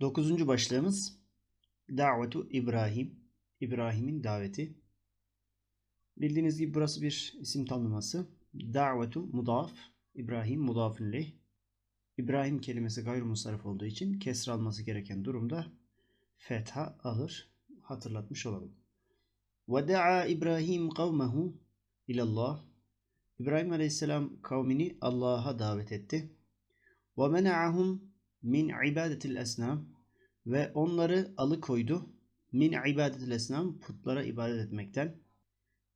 Dokuzuncu başlığımız Davetu İbrahim. İbrahim'in daveti. Bildiğiniz gibi burası bir isim tanımlaması. Davetu mudaf. İbrahim mudafun leh. İbrahim kelimesi gayrimusarif olduğu için kesr alması gereken durumda fetha alır. Hatırlatmış olalım. Ve da'a İbrahim kavmehu ilallah. İbrahim Aleyhisselam kavmini Allah'a davet etti. Ve mena'ahum min ibadetil esnam ve onları alıkoydu min ibadetil esnam putlara ibadet etmekten.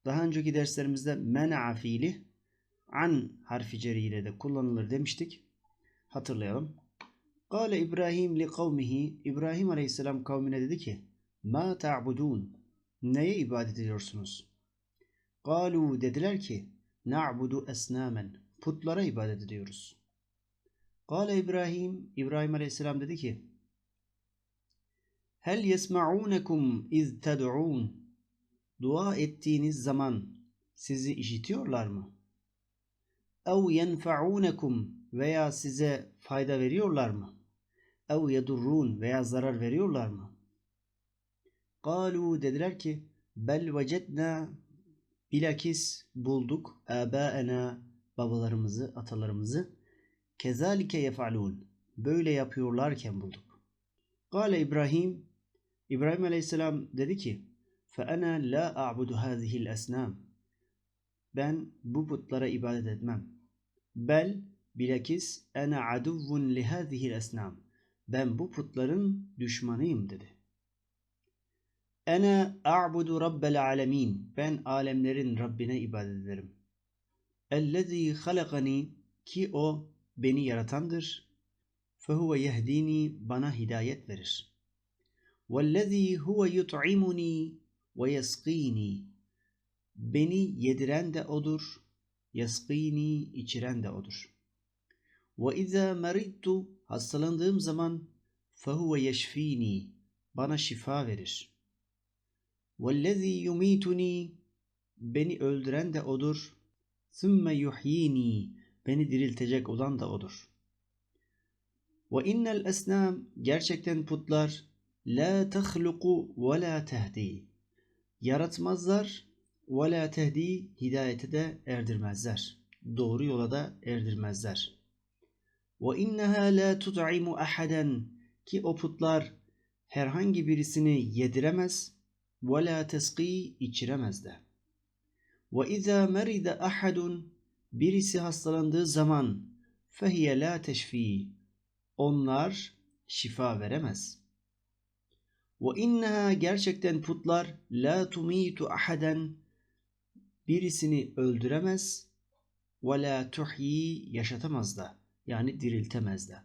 Daha önceki derslerimizde men'a fiili an harfi ceriyle de kullanılır demiştik. Hatırlayalım. Kale İbrahim li kavmihi İbrahim Aleyhisselam kavmine dedi ki Ma ta'budun Neye ibadet ediyorsunuz? Kalu dediler ki Na'budu esnamen Putlara ibadet ediyoruz. Kale İbrahim İbrahim Aleyhisselam dedi ki Hel yesma'unekum iz ted'un Dua ettiğiniz zaman sizi işitiyorlar mı? Ev yenfa'unekum veya size fayda veriyorlar mı? Ev yedurrun veya zarar veriyorlar mı? Kalu dediler ki bel vecedna bilakis bulduk abaena babalarımızı atalarımızı kezalike yef'alun böyle yapıyorlarken bulduk. Kale İbrahim İbrahim Aleyhisselam dedi ki فَأَنَا لَا أَعْبُدُ هَذِهِ الْأَسْنَامِ Ben bu putlara ibadet etmem. Bel bilakis ene aduvvun lihâzihil esnam. Ben bu putların düşmanıyım dedi. Ene a'budu rabbel alemin. Ben alemlerin Rabbine ibadet ederim. Ellezî halakani ki o beni yaratandır. Fehuve yehdini bana hidayet verir. Vellezî huve yut'imuni ve yeskini. Beni yediren de odur, yeskini içiren de odur. Ve izâ meridtu hastalandığım zaman fehuve yeşfini bana şifa verir. Vellezî yumituni beni öldüren de odur. Sümme yuhyini beni diriltecek olan da odur. Ve innel esnam gerçekten putlar la tehluku ve la tehdi yaratmazlar ve la tehdi hidayete de erdirmezler. Doğru yola da erdirmezler. Ve inneha la tut'imu ahaden ki o putlar herhangi birisini yediremez ve la teski içiremez de. Ve izâ meride ahadun birisi hastalandığı zaman fehiye la teşfi onlar şifa veremez.'' Ve inneha gerçekten putlar la tumitu ahaden birisini öldüremez ve la tuhyi yaşatamaz da yani diriltemez de.